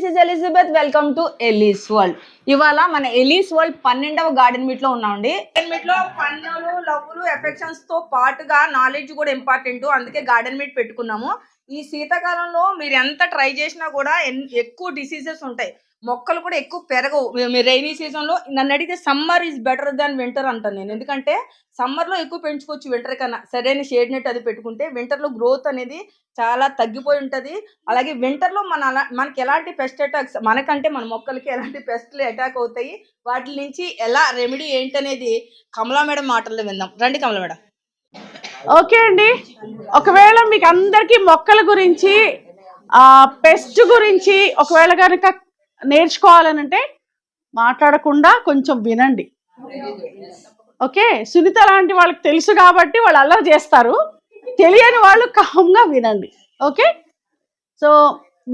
This is Elizabeth welcome to Alice world ఇవాళ మన Ellie's world పన్నెండవ గార్డెన్ మీట్లో ఉన్నామండి. గార్డెన్ మీట్లో పన్నులు లవ్లు ఎఫెక్షన్స్తో పాటుగా నాలెడ్జ్ కూడా ఇంపార్టెంట్ అందుకే గార్డెన్ మీట్ పెట్టుకున్నాము. ఈ శీతాకాలంలో మీరు ఎంత ట్రై చేసినా కూడా ఎన్- ఎక్కువ డిసీజెస్ ఉంటాయి. మొక్కలు కూడా ఎక్కువ పెరగవు. మీరు రైనీ సీజన్లో నన్ను అడిగితే summer is better than winter అంటాను నేను. ఎందుకంటే సమ్మర్లో ఎక్కువ పెంచుకోవచ్చు వింటర్ కన్నా. సరైన షేడ్ నెట్ అది పెట్టుకుంటే వింటర్లో గ్రోత్ అనేది చాలా తగ్గిపోయి ఉంటది. అలాగే వింటర్లో మన అలా- మనకి ఎలాంటి పెస్ట్ అటాక్స్ మనకంటే మన మొక్కలకి ఎలాంటి పెస్ట్లు అటాక్ అవుతాయి వాటి నుంచి ఎలా రెమెడీ ఏంటనేది కమలా మేడం మాటల్లో విందాం. రండి కమలా మేడం. ఓకే అండి. ఒకవేళ మీకు అందరికీ మొక్కల గురించి ఆ పెస్ట్ గురించి ఒకవేళ కనుక నేర్చుకోవాలనంటే మాట్లాడకుండా కొంచెం వినండి. ఓకే? సునీత లాంటి వాళ్ళకి తెలుసు కాబట్టి వాళ్ళు అల్లరి చేస్తారు. తెలియని వాళ్ళు కామ్గా వినండి. ఓకే? సో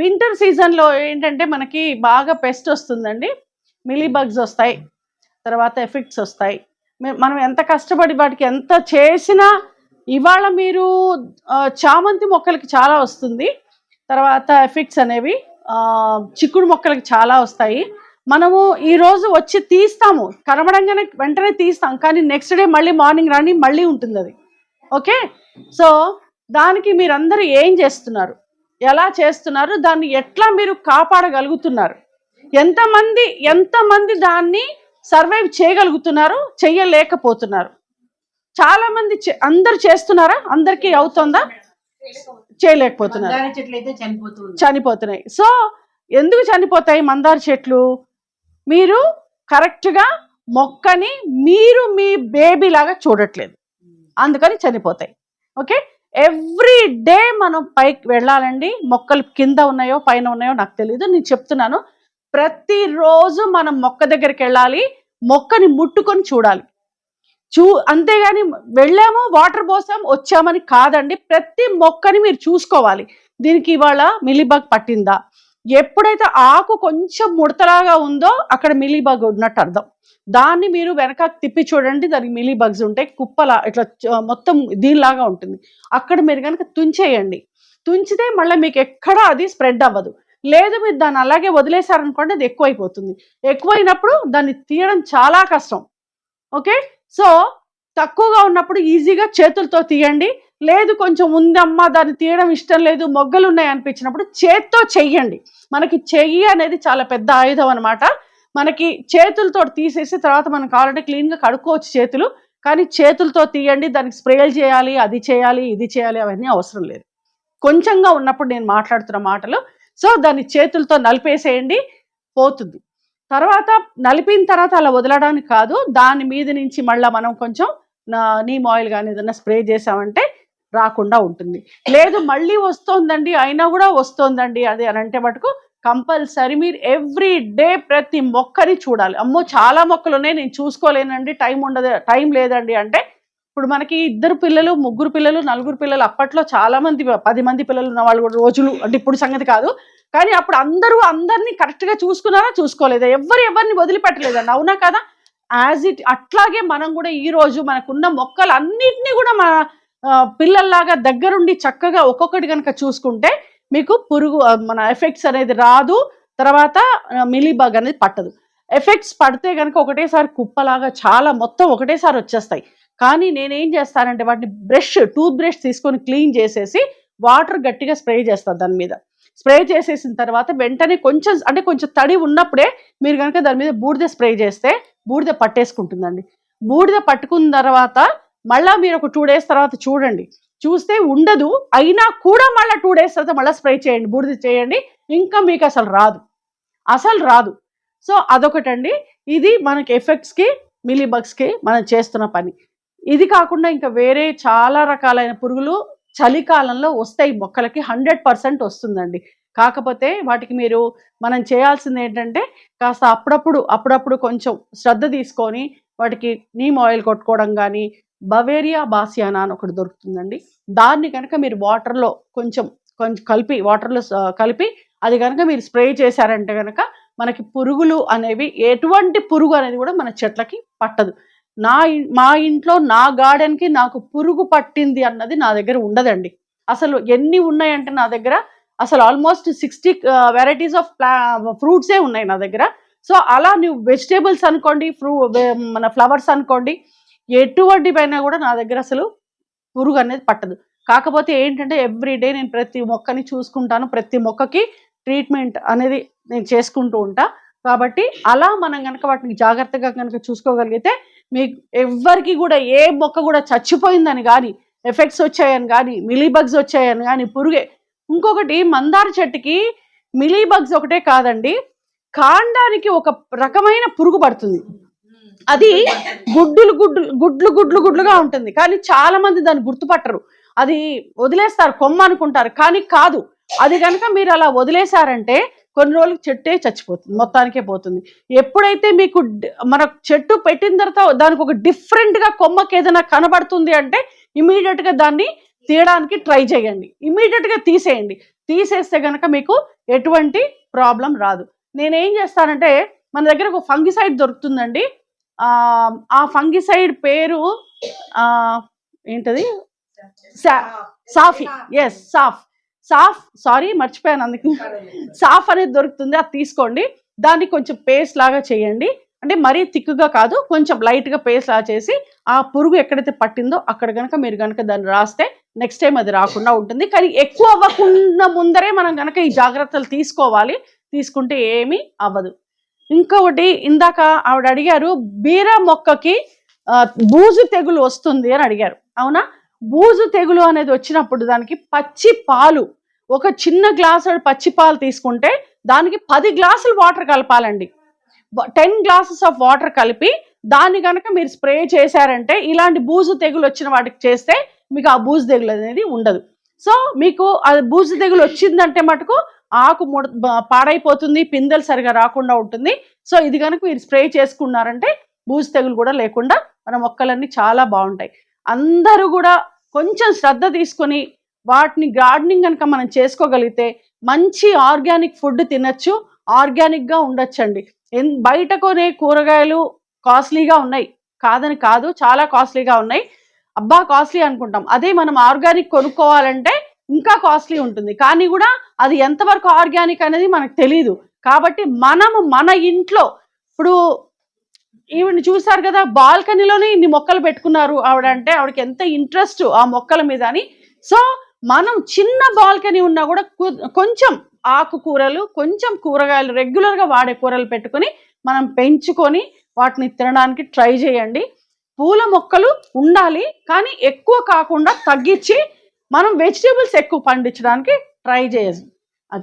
వింటర్ సీజన్లో ఏంటంటే మనకి బాగా పెస్ట్ వస్తుందండి. మిలీ బగ్స్ వస్తాయి. తర్వాత ఎఫెక్ట్స్ వస్తాయి. మనం ఎంత కష్టపడి వాటికి ఎంత చేసినా ఇవాళ మీరు చామంతి మొక్కలకి చాలా వస్తుంది. తర్వాత ఎఫెక్ట్స్ అనేవి చిక్కుడు మొక్కలకు చాలా వస్తాయి. మనము ఈరోజు వచ్చి తీస్తాము. కనబడంగానే వెంటనే తీస్తాం. కానీ నెక్స్ట్ డే మళ్ళీ మార్నింగ్ రాని మళ్ళీ ఉంటుంది అది. ఓకే? సో దానికి మీరందరూ ఏం చేస్తున్నారు? ఎలా చేస్తున్నారు? దాన్ని ఎట్లా మీరు కాపాడగలుగుతున్నారు? ఎంతమంది ఎంతమంది దాన్ని సర్వైవ్ చేయగలుగుతున్నారు? చెయ్యలేకపోతున్నారు. చాలామంది చే- అందరు చేస్తున్నారా? అందరికీ అవుతుందా? చేయలేకపోతున్నారు. చనిపోతున్నాయి. సో ఎందుకు చనిపోతాయి మందార చెట్లు? మీరు కరెక్ట్గా మొక్కని మీరు మీ బేబీ లాగా చూడట్లేదు. అందుకని చనిపోతాయి. ఓకే? ఎవ్రీ డే మనం పైకి వెళ్ళాలండి. మొక్కలు కింద ఉన్నాయో పైన ఉన్నాయో నాకు తెలియదు నేను చెప్తున్నాను. ప్రతిరోజు మనం మొక్క దగ్గరికి వెళ్ళాలి. మొక్కని ముట్టుకొని చూడాలి. చూ అంతేగాని వెళ్ళాము వాటర్ పోసాం వచ్చామని కాదండి. ప్రతి మొక్కని మీరు చూసుకోవాలి. దీనికి ఇవాళ మిలీబగ్ పట్టిందా? ఎప్పుడైతే ఆకు కొంచెం ముడతలాగా ఉందో అక్కడ మిలీబగ్ ఉన్నట్టు అర్థం. దాన్ని మీరు వెనక తిప్పి చూడండి. దానికి మిలీ బగ్స్ ఉంటాయి. కుప్పలా ఇట్లా మొత్తం దీనిలాగా ఉంటుంది. అక్కడ మీరు కనుక తుంచేయండి. తుంచితే మళ్ళీ మీకు ఎక్కడ అది స్ప్రెడ్ అవ్వదు. లేదు మీరు దాన్ని అలాగే వదిలేశారనుకోండి అది ఎక్కువైపోతుంది. ఎక్కువైనప్పుడు దాన్ని తీయడం చాలా కష్టం. ఓకే? సో తక్కువగా ఉన్నప్పుడు ఈజీగా చేతులతో తీయండి. లేదు కొంచెం ఉందమ్మా దాన్ని తీయడం ఇష్టం లేదు మొగ్గలు ఉన్నాయి అనిపించినప్పుడు చేత్తో చెయ్యండి. మనకి చెయ్యి అనేది చాలా పెద్ద ఆయుధం అనమాట మనకి చేతులతో తీసేసి తర్వాత మనం కావాలంటే క్లీన్గా కడుక్కోవచ్చు చేతులు. కానీ చేతులతో తీయండి దానికి స్ప్రేలు చేయాలి అది చేయాలి ఇది చేయాలి అవన్నీ అవసరం లేదు. కొంచెంగా ఉన్నప్పుడు నేను మాట్లాడుతున్న మాటలు. సో దాన్ని చేతులతో నలిపేసేయండి పోతుంది. తర్వాత నలిపిన తర్వాత అలా వదలడానికి కాదు దాని మీద నుంచి మళ్ళీ మనం కొంచెం నా- నీమ్ ఆయిల్ కానీ ఏదైనా స్ప్రే చేసామంటే రాకుండా ఉంటుంది. లేదు మళ్ళీ వస్తోందండి అయినా కూడా వస్తోందండి అది అని అంటే మటుకు కంపల్సరీ మీరు ఎవ్రీ డే ప్రతి మొక్కని చూడాలి. అమ్మో చాలా మొక్కలు ఉన్నాయి నేను చూసుకోలేనండి టైం ఉండదు టైం లేదండి అంటే ఇప్పుడు మనకి ఇద్దరు పిల్లలు ముగ్గురు పిల్లలు నలుగురు పిల్లలు అప్పట్లో చాలా మంది పది మంది పిల్లలు ఉన్న వాళ్ళు కూడా రోజులు అంటే ఇప్పుడు సంగతి కాదు. కానీ అప్పుడు అందరూ అందరినీ కరెక్ట్గా చూసుకున్నారా? చూసుకోలేదా? ఎవరు ఎవరిని వదిలిపెట్టలేదండి. అవునా కదా? యాజ్ ఇట్ అట్లాగే మనం కూడా ఈ రోజు మనకున్న మొక్కలు అన్నిటినీ కూడా మన పిల్లల్లాగా దగ్గరుండి చక్కగా ఒక్కొక్కటి కనుక చూసుకుంటే మీకు పురుగు మన ఎఫెక్ట్స్ అనేది రాదు. తర్వాత మిలీబగ్ అనేది పట్టదు. ఎఫెక్ట్స్ పడితే కనుక ఒకటేసారి కుప్పలాగా చాలా మొత్తం ఒకటేసారి వచ్చేస్తాయి. కానీ నేనేం చేస్తానంటే వాటిని బ్రష్ టూత్ బ్రష్ తీసుకొని క్లీన్ చేసేసి వాటర్ గట్టిగా స్ప్రే చేస్తాను దాని మీద. స్ప్రే చేసేసిన తర్వాత వెంటనే కొంచెం అంటే కొంచెం తడి ఉన్నప్పుడే మీరు కనుక దాని మీద బూడిద స్ప్రే చేస్తే బూడిద పట్టేసుకుంటుందండి. బూడిద పట్టుకున్న తర్వాత మళ్ళీ మీరు ఒక టూ డేస్ తర్వాత చూడండి. చూస్తే ఉండదు అయినా కూడా మళ్ళీ టూ డేస్ తర్వాత మళ్ళీ స్ప్రే చేయండి బూడిద చేయండి ఇంకా మీకు అసలు రాదు. అసలు రాదు. సో అదొకటండి. ఇది మనకి ఎఫెక్ట్స్కి మిలీబగ్స్కి మనం చేస్తున్న పని. ఇది కాకుండా ఇంకా వేరే చాలా రకాలైన పురుగులు చలికాలంలో వస్తాయి మొక్కలకి హండ్రెడ్ పర్సెంట్ వస్తుందండి. కాకపోతే వాటికి మీరు మనం చేయాల్సింది ఏంటంటే కాస్త అప్పుడప్పుడు అప్పుడప్పుడు కొంచెం శ్రద్ధ తీసుకొని వాటికి నీమ్ ఆయిల్ కొట్టుకోవడం కానీ బవేరియా బాసియానా అని ఒకటి దొరుకుతుందండి. దాన్ని కనుక మీరు వాటర్లో కొంచెం కొంచెం కలిపి వాటర్లో కలిపి అది కనుక మీరు స్ప్రే చేశారంటే కనుక మనకి పురుగులు అనేవి ఎటువంటి పురుగు అనేది కూడా మన చెట్లకి పట్టదు. నా మా ఇంట్లో నా గార్డెన్కి నాకు పురుగు పట్టింది అన్నది నా దగ్గర ఉండదండి. అసలు ఎన్ని ఉన్నాయంటే నా దగ్గర అసలు ఆల్మోస్ట్ సిక్స్టీ వెరైటీస్ ఆఫ్ ప్లా ఫ్రూట్సే ఉన్నాయి నా దగ్గర. సో అలా నువ్వు వెజిటేబుల్స్ అనుకోండి ఫ్రూ మన ఫ్లవర్స్ అనుకోండి ఎటువంటి పైన కూడా నా దగ్గర అసలు పురుగు అనేది పట్టదు. కాకపోతే ఏంటంటే ఎవ్రీ డే నేను ప్రతి మొక్కని చూసుకుంటాను ప్రతి మొక్కకి ట్రీట్మెంట్ అనేది నేను చేసుకుంటూ ఉంటా. కాబట్టి అలా మనం కనుక వాటిని జాగ్రత్తగా కనుక చూసుకోగలిగితే మీకు ఎవ్వరికి కూడా ఏ మొక్క కూడా చచ్చిపోయిందని కానీ ఎఫెక్ట్స్ వచ్చాయని కానీ మిలీబగ్స్ వచ్చాయని కానీ పురుగే. ఇంకొకటి మందార చెట్టుకి మిలీబగ్స్ ఒకటే కాదండి. కాండానికి ఒక రకమైన పురుగు పడుతుంది. అది గుడ్డులు గుడ్లు గుడ్లు గుడ్లు గుడ్లుగా ఉంటుంది. కానీ చాలా మంది దాన్ని గుర్తుపట్టరు. అది వదిలేస్తారు కొమ్మ అనుకుంటారు. కానీ కాదు. అది కనుక మీరు అలా వదిలేశారంటే కొన్ని రోజులకు చెట్టే చచ్చిపోతుంది మొత్తానికే పోతుంది. ఎప్పుడైతే మీకు మన చెట్టు పెట్టిన తర్వాత దానికి ఒక డిఫరెంట్గా కొమ్మకి ఏదైనా కనబడుతుంది అంటే ఇమీడియట్గా దాన్ని తీయడానికి ట్రై చేయండి. ఇమీడియట్గా తీసేయండి. తీసేస్తే గనక మీకు ఎటువంటి ప్రాబ్లం రాదు. నేనేం చేస్తానంటే మన దగ్గర ఒక ఫంగిసైడ్ దొరుకుతుందండి. ఆ, ఫంగిసైడ్ పేరు ఏంటది? సాఫీ. ఎస్ సాఫ్. సాఫ్ సారీ మర్చిపోయాను అందుకు. సాఫ్ అనేది దొరుకుతుంది అది తీసుకోండి. దాన్ని కొంచెం పేస్ట్ లాగా చేయండి. అంటే మరీ తిక్కుగా కాదు కొంచెం లైట్గా పేస్ట్ లాగా చేసి ఆ పురుగు ఎక్కడైతే పట్టిందో అక్కడ కనుక మీరు కనుక దాన్ని రాస్తే నెక్స్ట్ టైం అది రాకుండా ఉంటుంది. కానీ ఎక్కువ అవ్వకుండా ముందరే మనం కనుక ఈ జాగ్రత్తలు తీసుకోవాలి. తీసుకుంటే ఏమీ అవ్వదు. ఇంకొకటి ఇందాక ఆవిడ అడిగారు బీర మొక్కకి బూజు తెగులు వస్తుంది అని అడిగారు. అవునా? బూజు తెగులు అనేది వచ్చినప్పుడు దానికి పచ్చి పాలు ఒక చిన్న గ్లాసు పచ్చి పాలు తీసుకుంటే దానికి పది గ్లాసులు వాటర్ కలపాలండి. టెన్ గ్లాసెస్ ఆఫ్ వాటర్ కలిపి దాన్ని కనుక మీరు స్ప్రే చేశారంటే ఇలాంటి బూజు తెగులు వచ్చిన వాటికి చేస్తే మీకు ఆ బూజు తెగులు అనేది ఉండదు. సో మీకు అది బూజు తెగులు వచ్చిందంటే మటుకు ఆకు ముడ పాడైపోతుంది పిందెలు సరిగా రాకుండా ఉంటుంది. సో ఇది కనుక మీరు స్ప్రే చేసుకున్నారంటే బూజు తెగులు కూడా లేకుండా మన మొక్కలన్నీ చాలా బాగుంటాయి. అందరూ కూడా కొంచెం శ్రద్ధ తీసుకొని వాటిని గార్డెనింగ్ కనుక మనం చేసుకోగలిగితే మంచి ఆర్గానిక్ ఫుడ్ తినచ్చు ఆర్గానిక్గా ఉండొచ్చండి. ఎన్ బయట కొనే కూరగాయలు కాస్ట్లీగా ఉన్నాయి. కాదని కాదు చాలా కాస్ట్లీగా ఉన్నాయి. అబ్బా కాస్ట్లీ అనుకుంటాం. అదే మనం ఆర్గానిక్ కొనుక్కోవాలంటే ఇంకా కాస్ట్లీ ఉంటుంది. కానీ కూడా అది ఎంతవరకు ఆర్గానిక్ అనేది మనకు తెలియదు కాబట్టి మనము మన ఇంట్లో ఇప్పుడు ఈవిని చూసారు కదా బాల్కనీలోనే ఇన్ని మొక్కలు పెట్టుకున్నారు ఆవిడ అంటే ఆవిడకి ఎంత ఇంట్రెస్ట్ ఆ మొక్కల మీద అని. సో మనం చిన్న బాల్కనీ ఉన్నా కూడా కొంచెం ఆకుకూరలు కొంచెం కూరగాయలు రెగ్యులర్గా వాడే కూరలు పెట్టుకొని మనం పెంచుకొని వాటిని తినడానికి ట్రై చేయండి. పూల మొక్కలు ఉండాలి కానీ ఎక్కువ కాకుండా తగ్గించి మనం వెజిటేబుల్స్ ఎక్కువ పండించడానికి ట్రై చేయాలి ఆ,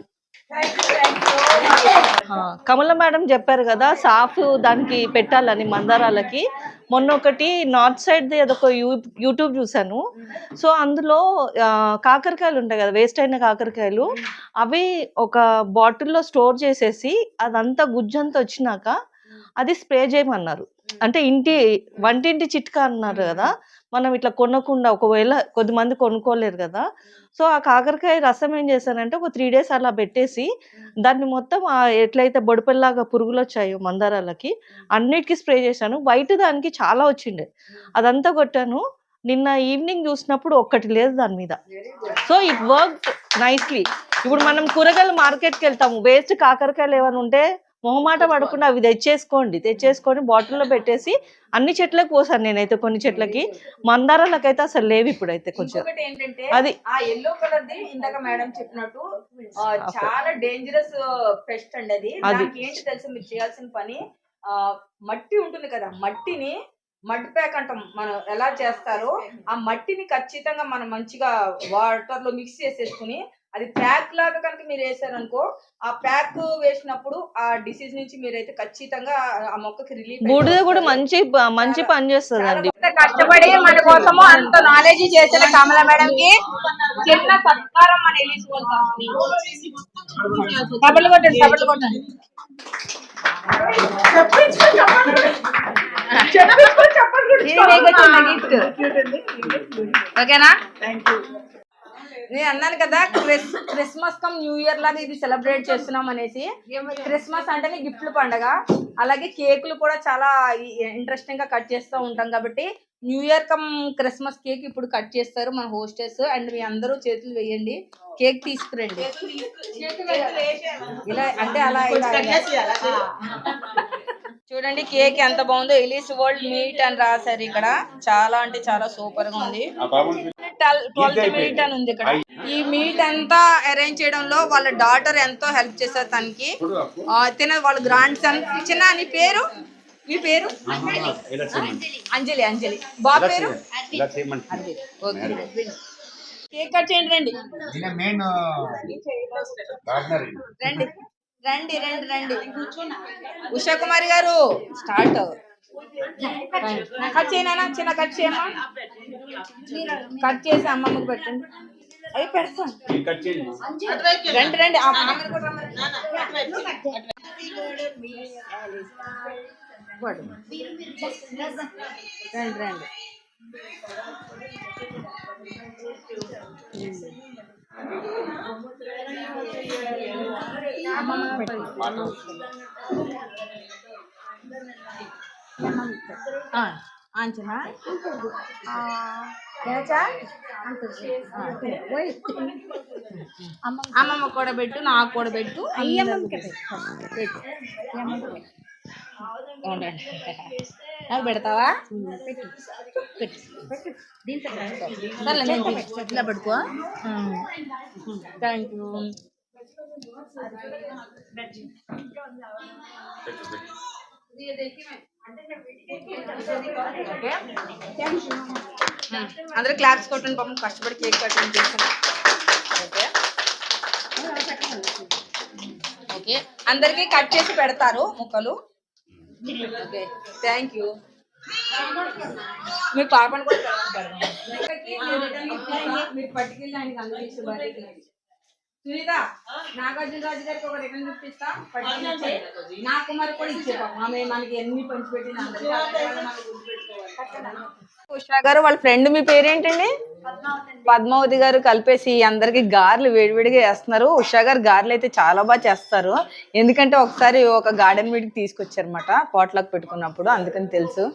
కమల మేడం చెప్పారు కదా సాఫ్ దానికి పెట్టాలని మందారాలకి. మొన్న ఒకటి నార్త్ సైడ్ అదొక యూ యూట్యూబ్ చూసాను సో అందులో కాకరకాయలు ఉంటాయి కదా వేస్ట్ అయిన కాకరకాయలు అవి ఒక బాటిల్లో స్టోర్ చేసేసి అదంతా గుజ్జంతా వచ్చినాక అది స్ప్రే చేయమన్నారు. అంటే ఇంటి వంటింటి చిట్కా అన్నారు కదా మనం ఇట్లా కొనకుండా ఒకవేళ కొద్దిమంది కొనుక్కోలేరు కదా సో ఆ కాకరకాయ రసం ఏం చేశానంటే ఒక త్రీ డేస్ అలా పెట్టేసి దాన్ని మొత్తం ఎట్లయితే బొడిపెల్లాగా పురుగులు వచ్చాయో మందారాలకి అన్నిటికీ స్ప్రే చేశాను. వైట్ దానికి చాలా వచ్చిండే. అదంతా కొట్టాను. నిన్న ఈవినింగ్ చూసినప్పుడు ఒక్కటి లేదు దాని మీద. So it work nicely. ఇప్పుడు మనం కూరగాయల మార్కెట్కి వెళ్తాము. వేస్ట్ కాకరకాయలు ఏమైనా ఉంటే మొహమాట పడకుండా అవి తెచ్చేసుకోండి. తెచ్చేసుకొని బాటిల్లో పెట్టేసి అన్ని చెట్లకు పోసాను నేనైతే కొన్ని చెట్లకి. మందారాలకైతే అసలు లేవు ఇప్పుడైతే కొంచెం. అది ఆ ఎల్లో కలర్ ది ఇందాక మేడం చెప్పినట్టు చాలా డేంజరస్ పెస్ట్ అండి అది. అది. దానికి ఏంటి తెలుసు మీరు చేయాల్సిన పని? ఆ మట్టి ఉంటుంది కదా మట్టిని మడ్ ప్యాక్ అంటాం మనం ఎలా చేస్తారో ఆ మట్టిని ఖచ్చితంగా మనం మంచిగా వాటర్లో మిక్స్ చేసేసుకుని అది ప్యాక్ లాగా కనుక మీరు వేసారనుకో ఆ ప్యాక్ వేసినప్పుడు ఆ డిసీజ్ నుంచి మీరైతే ఖచ్చితంగా ఆ మొక్కకి రిలీఫ్ బూడిద కూడా మంచి మంచి పని చేస్తుంది అండి కష్టపడి మన కోసము అంత నాలెడ్జ్ చేసిన కమల మేడం కి చిన్న సత్కారం మన కబలు కొట్టండి కొట్టండి. ఇది మీకు చిన్న గిఫ్ట్ ఓకేనా నేను అన్నాను కదా Chris Christmas come new year లాగా ఇది సెలబ్రేట్ చేస్తున్నాం అనేసి. క్రిస్మస్ అంటేనే గిఫ్ట్ల పండగ. అలాగే కేకులు కూడా చాలా ఇంట్రెస్టింగ్గా కట్ చేస్తూ ఉంటాం కాబట్టి new year come Christmas cake ఇప్పుడు కట్ చేస్తారు మన హోస్టెస్ అండ్ మీ అందరూ చేతులు వేయండి. కేక్ తీసుకురండి. ఇలా అంటే అలా ఇలా. చూడండి కేక్ ఎంత బాగుందో. ఎలీస్ వరల్డ్ మీట్ అని రాశారు ఇక్కడ. చాలా అంటే చాలా సూపర్గా ఉంది. ట్వెల్త్ మీట్ అని ఉంది ఇక్కడ. ఈ మీట్ అంతా అరేంజ్ చేయడంలో వాళ్ళ డాటర్ ఎంతో హెల్ప్ చేశారు తనకి. తిన వాళ్ళ గ్రాండ్ సన్ చిన్న నీ పేరు? మీ పేరు? అంజలి అంజలి. బాబు పేరు? కేక్ కట్ చేయండి రండి. గార్డనర్ రండి. రండి రండి రండి. ఉషా కుమారి గారు స్టార్ట్. కట్ చేయనా చిన్న కట్ చేయమ్మా కట్ చేసి అమ్మమ్మకి పెట్టండి. అవి పెడతాను రండి రండి. రండి రండి. అంచనా? అమ్మమ్మ కూడా పెట్టు నాకు కూడా పెట్టు పెట్టు. నాకు పెడతావా? పెట్టు. సర్లే, నేను. ఇట్లా పెట్టుకో. థ్యాంక్ యూ అందరూ క్లాప్స్ కొట్టండి పాపం కష్టపడి కేక్ చేసాను ఓకే. ఓకే. అందరికీ కట్ చేసి పెడతారు ముక్కలు. ఓకే. థ్యాంక్ యూ మీ పాపను కూడా మీరు పట్టుకెళ్ళి ఆయనకి అందజేసి బర్త్డేకి. సునీత నాగార్జున రాజు గారికి ఒక రిటర్న్ ఇస్తా. పట్టుకెళ్ళి. నా కుమార్ కూడా ఇచ్చే ఆమె మనకి ఎన్ని పంచిపెట్టిన ఉషా గారు వాళ్ళ ఫ్రెండ్ మీ పేరేంటండి? పద్మావతి గారు కలిపేసి అందరికి గారెలు వేడివేడిగా వేస్తున్నారు. ఉషా గారు గారెలు అయితే చాలా బాగా చేస్తారు. ఎందుకంటే ఒకసారి ఒక గార్డెన్ మీటింగ్ తీసుకొచ్చారన్నమాట పోట్లకు పెట్టుకున్నప్పుడు. అందుకని తెలుసు.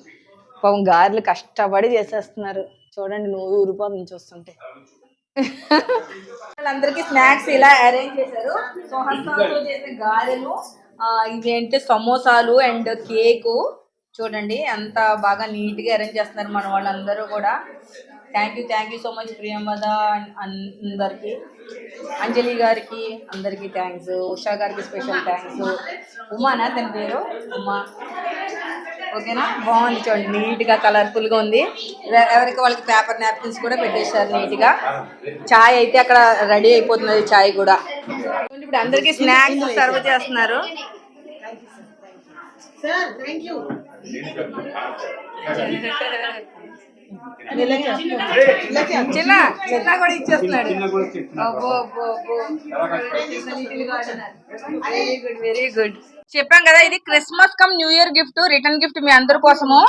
పాపం గారెలు కష్టపడి చేసేస్తున్నారు. చూడండి నువ్వు ఊరిపోతుంది చూస్తుంటే వాళ్ళందరికీ స్నాక్స్ ఇలా అరేంజ్ చేశారు. సోహస్తాలతో చేసిన గారెలు ఇదేంటి సమోసాలు అండ్ కేకు. చూడండి ఎంత బాగా నీట్గా అరేంజ్ చేస్తున్నారు మన వాళ్ళందరూ కూడా. Thank you thank you so much Priyamvada అందరికి. అంజలి గారికి అందరికి థ్యాంక్స్ ఉషా గారికి స్పెషల్ థ్యాంక్స్ ఉమానా తన పేరు? ఉమా. ఓకేనా? బాగుంది చూడండి నీట్గా కలర్ఫుల్గా ఉంది. ఎవ- ఎవరికి వాళ్ళకి పేపర్ నాప్కిన్స్ కూడా పెట్టేశారు నీట్గా చాయ్ అయితే అక్కడ రెడీ అయిపోతున్నది చాయ్ కూడా. ఇప్పుడు అందరికి స్నాక్స్ సర్వ్ చేస్తున్నారు. చిన్న చిన్న కూడా ఇచ్చేస్తున్నాడు. అబ్బో అబ్బో అబ్బో. వెరీ గుడ్ వెరీ గుడ్ చెప్పాం కదా ఇది Christmas come new year gift return gift మీ అందరి కోసము.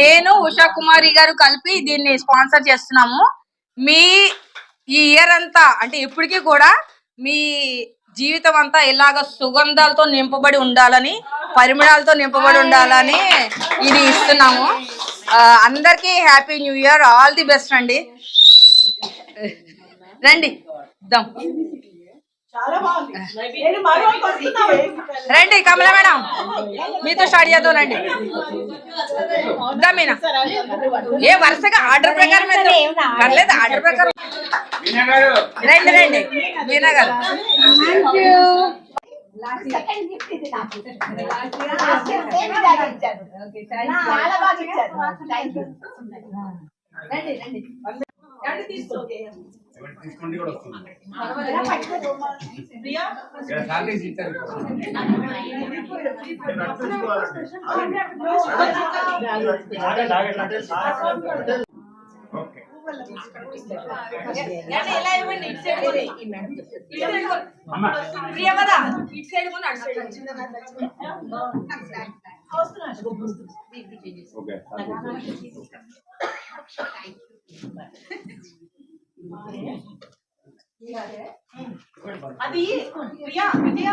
నేను ఉషా కుమారి గారు కలిపి దీన్ని స్పాన్సర్ చేస్తున్నాము. మీ ఈ ఇయర్ అంతా అంటే ఇప్పటికీ కూడా మీ జీవితం అంతా ఇలాగ సుగంధాలతో నింపబడి ఉండాలని పరిమళాలతో నింపబడి ఉండాలని ఇది ఇస్తున్నాము. అందరికీ happy new year. All the best అండి. రండి. ఇద్దాం రండి కమల మేడం. మీతో స్టార్ట్ చేద్దాం రండి. మీనా? ఏ వరుసగా ఆర్డర్ ప్రకారం. పర్లేదు ఆర్డర్ ప్రకారం. రండి రండి. మీనా గారు. రండి రండి. తీసుకోండి కూడా వస్తుంది. శాలరీస్ ఇచ్చారు ఓకే. అది ప్రియా విజయ.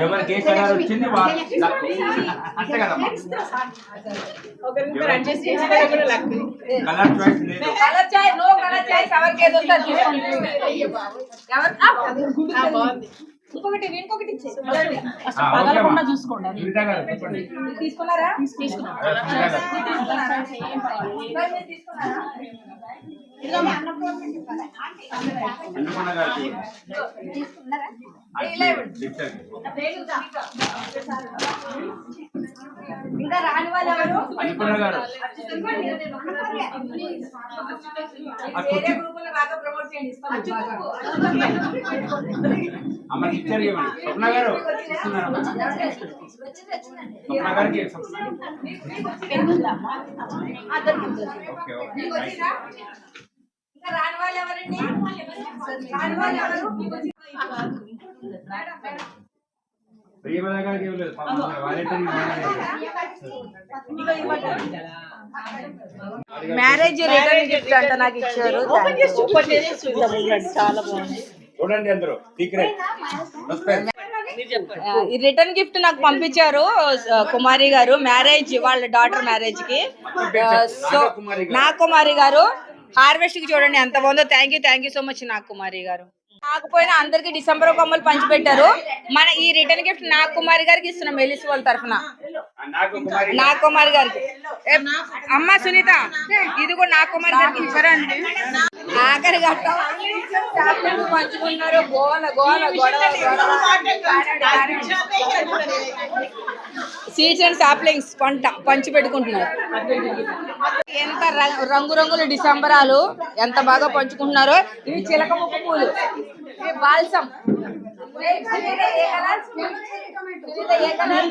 ఎవరికి ఏ కలర్ వచ్చింది వాళ్ళు అంతే కదమ్మా కలర్ చాయిస్ లేదు. Colour choice no colour choice ఎవరికి ఏదో వస్తే అది తీసుకోండి ఎవరు? ఆ, బాగుంది. ఇంకొకటి ఇంకొకటి గారు చెప్పండి. తీసుకున్నారా? గారు. తీసుకున్నారా? ఇంకా రాని వాళ్ళు ఎవరు వేరే కుర్చీ గ్రూపుల్లో బాగా ప్రమోట్ చేయండి. అమ్మ ఇవ్వండి స్వప్న గారు. స్వప్న గారికి? ఇంకా రాని వాళ్ళు ఎవరండి రాని వాళ్ళు ఎవరు ప్రియమల గారికి ఇవ్వలేదు పాపం వాలంటీర్ మ్యారేజ్ రిటర్న్ గిఫ్ట్ అంట నాకు ఇచ్చారు. చాలా బాగుంది. చూడండి అందరూ సీక్రెట్ ఈ రిటర్న్ గిఫ్ట్ నాకు పంపించారు కుమారి గారు మ్యారేజ్ వాళ్ళ డాటర్ మ్యారేజ్కి. సో నాగకుమారి గారు. హార్వెస్ట్కి చూడండి ఎంత బాగుందో. Thank you thank you so much Nagakumari గారు. కాకపోయినా అందరికి డిసెంబర్ కొమ్మలు పంచిపెట్టారు. మన ఈ రిటర్న్ గిఫ్ట్ నాగకుమారి గారికి ఇస్తున్నాం ఎలిసి వాళ్ళ తరఫున. నాగ్ కుమారి నాగకుమారి గారికి. అమ్మ సునీత ఇది కూడా నాగకుమారి గారికి ఇచ్చారండి ఆఖరి ఘట్టం పంచుకున్నారు గోల గోల గొడవ సీడ్స్ అండ్ సాప్లింగ్స్ పంట పంచి పెట్టుకుంటున్నారు. ఎంత రంగురంగుల డిసెంబరాలు ఎంత బాగా పంచుకుంటున్నారో ఇవి చిలక ముక్క పూలు. బాల్సం. ఏ కలర్?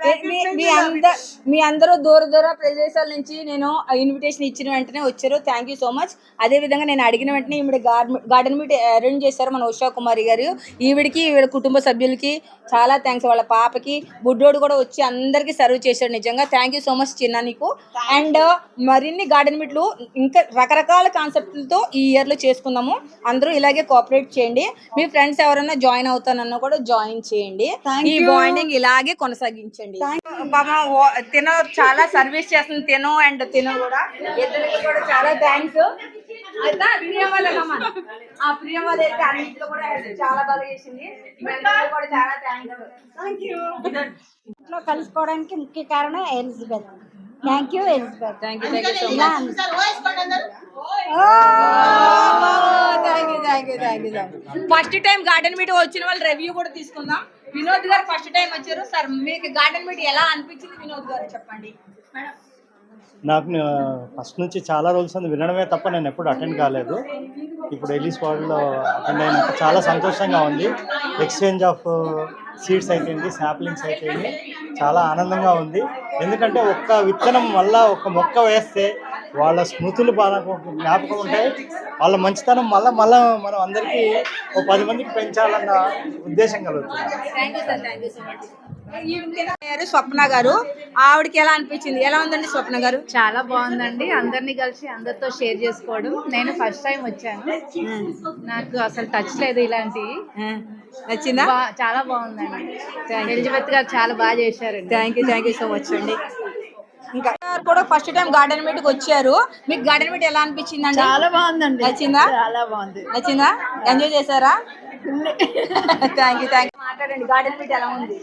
మీ మీ అందరు మీ అందరూ దూర దూర ప్రదేశాల నుంచి నేను ఇన్విటేషన్ ఇచ్చిన వెంటనే వచ్చారు. థ్యాంక్ యూ సో మచ్ అదే విధంగా నేను అడిగిన వెంటనే ఈవిడ గార్డెన్ మీట్ అరేంజ్ చేశారు మన ఉషా కుమారి గారు. ఈవిడికి ఈవిడ కుటుంబ సభ్యులకి చాలా థ్యాంక్స్ వాళ్ళ పాపకి బుడ్డోడు కూడా వచ్చి అందరికీ సర్వ్ చేశాడు నిజంగా. థ్యాంక్ యూ సో మచ్ చిన్న నీకు. అండ్ మరిన్ని గార్డెన్ మీట్లు ఇంకా రకరకాల కాన్సెప్ట్లతో ఈ ఇయర్లో చేసుకుందాము. అందరూ ఇలాగే కోఆపరేట్ చేయండి. మీ ఫ్రెండ్స్ ఎవరైనా జాయిన్ అవుతానన్నా కూడా జాయిన్ చేయండి. ఈ బాండింగ్ ఇలాగే కొనసాగించండి. ఓ- తిన చాలా సర్వీస్ చేస్తుంది. తిను అండ్ తిను కూడా. ఇద్దరికి కూడా చాలా థ్యాంక్స్ ప్రియమల ఆ ప్రియమల అయితే అన్నింటిలో కూడా చాలా బాగా చేసింది. మీ అందరికీ కూడా చాలా థ్యాంక్స్ ఇంట్లో కలుసుకోవడానికి ముఖ్య కారణం Elizabeth thank you Elizabeth thank you thank you so ఇలా much thank you thank you thank you first time garden meet వచ్చిన వాళ్ళు రివ్యూ కూడా తీసుకుందాం. వినోద్ గారు ఫస్ట్ టైం వచ్చారు. సార్ మీకు గార్డెన్ మీట్ ఎలా అనిపించింది వినోద్ గారు? చెప్పండి. నాకు ఫస్ట్ నుంచి చాలా రోజుల ఉంది వినడమే తప్ప నేను ఎప్పుడు అటెండ్ కాలేదు. ఇప్పుడు ఎలీస్ స్పాట్లో అటెండ్ అయినాక చాలా సంతోషంగా ఉంది. ఎక్స్చేంజ్ ఆఫ్ సీడ్స్ అయితేంది శాప్లింగ్స్ అయితేంది చాలా ఆనందంగా ఉంది. ఎందుకంటే ఒక్క విత్తనం వల్ల ఒక మొక్క వేస్తే వాళ్ళ స్మృతులు బాగా జ్ఞాపకం ఉంటాయి. వాళ్ళ మంచితనం మళ్ళీ మళ్ళీ మనం అందరికీ ఒక పది మందికి పెంచాలన్న ఉద్దేశం కలుగుతుంది. స్వప్న గారు. ఆవిడకి ఎలా అనిపించింది? ఎలా ఉందండి స్వప్న గారు? చాలా బాగుందండి. అందరినీ కలిసి అందరితో షేర్ చేసుకోవడం. నేను ఫస్ట్ టైం వచ్చాను. నాకు అసలు టచ్ లేదు ఇలాంటివి. నచ్చిందా? చాలా బాగుందండి. ఎలిజబెత్ గారు చాలా బాగా చేశారండి. Thank you thank you so much అండి. ఇంకా కూడా ఫస్ట్ టైం గార్డెన్ మీట్కి వచ్చారు. మీకు గార్డెన్ మీట్ ఎలా అనిపించిందండి? చాలా బాగుందండి. నచ్చిందా? చాలా బాగుంది. నచ్చిందా? ఎంజాయ్ చేశారా? థ్యాంక్ యూ థ్యాంక్ యూ మాట్లాడండి గార్డెన్ మీట్ ఎలా ఉంది?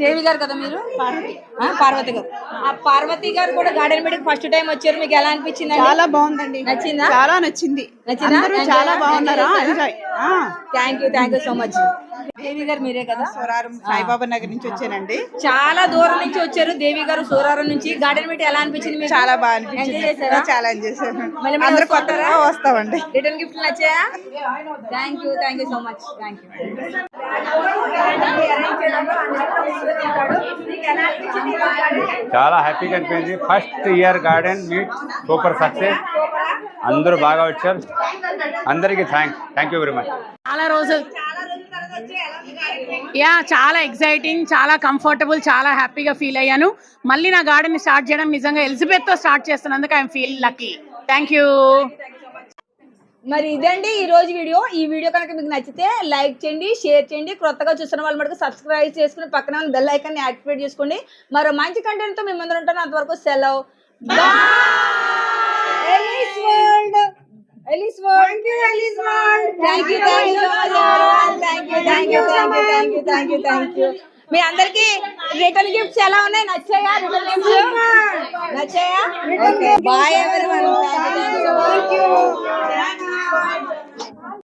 దేవి గారు కదా మీరు? పార్వతి. గారు. ఆ పార్వతి గారు కూడా గార్డెన్ మీట్ ఫస్ట్ టైం వచ్చారు. మీకు ఎలా అనిపించింది చాలా బాగుందండి. నచ్చిందా? చాలా నచ్చింది. నచ్చిందా? చాలా బాగున్నారా. Thank you thank you so much Devi గారు మీరే కదా? సోరారం సాయిబాబా నగర్ నుంచి వచ్చానండి. చాలా దూరం నుంచి వచ్చారు దేవి గారు సూరారం నుంచి. గార్డెన్ మీట్ ఎలా అనిపించింది మీకు? చాలా బాగా అనిపించింది. చేశారా? చాలా ఎంజాయ్ చేశాను. మళ్ళీ అందరు? కొత్తగా వస్తామండి. Return gift నచ్చాయా? Thank you thank you so much thank you చాలా హ్యాపీగా అనిపించింది. First year garden meet super success అందరూ బాగా వచ్చారు. అందరికీ thanks thank you very much చాలా రోజులు యా చాలా ఎగ్జైటింగ్ చాలా కంఫర్టబుల్ చాలా హ్యాపీగా ఫీల్ అయ్యాను. మళ్ళీ నా గార్డెన్ స్టార్ట్ చేయడం నిజంగా ఎలిజబెత్తో స్టార్ట్ చేస్తున్నందుకు I'm feel lucky thank you మరి ఇదండి ఈ రోజు వీడియో. ఈ వీడియో కనుక మీకు నచ్చితే లైక్ చేయండి షేర్ చేయండి. కొత్తగా చూస్తున్న వాళ్ళు మటుకు సబ్స్క్రైబ్ చేసుకుని పక్కన బెల్ ఐకాన్ని యాక్టివేట్ చేసుకోండి. మరో మంచి కంటెంట్తో మేము అందరూ ఉంటాను. అంతవరకు సెలవు. World Alice World. Thank you, Alice World. Thank you, thank you, thank you, thank you, thank you, thank you, thank you. మీ అందరికి రిటర్న్ గిఫ్ట్స్ ఎలా ఉన్నాయి నచ్చాయా రిటర్న్ గిఫ్ట్స్ నచ్చాయా బాయ్ ఎవరి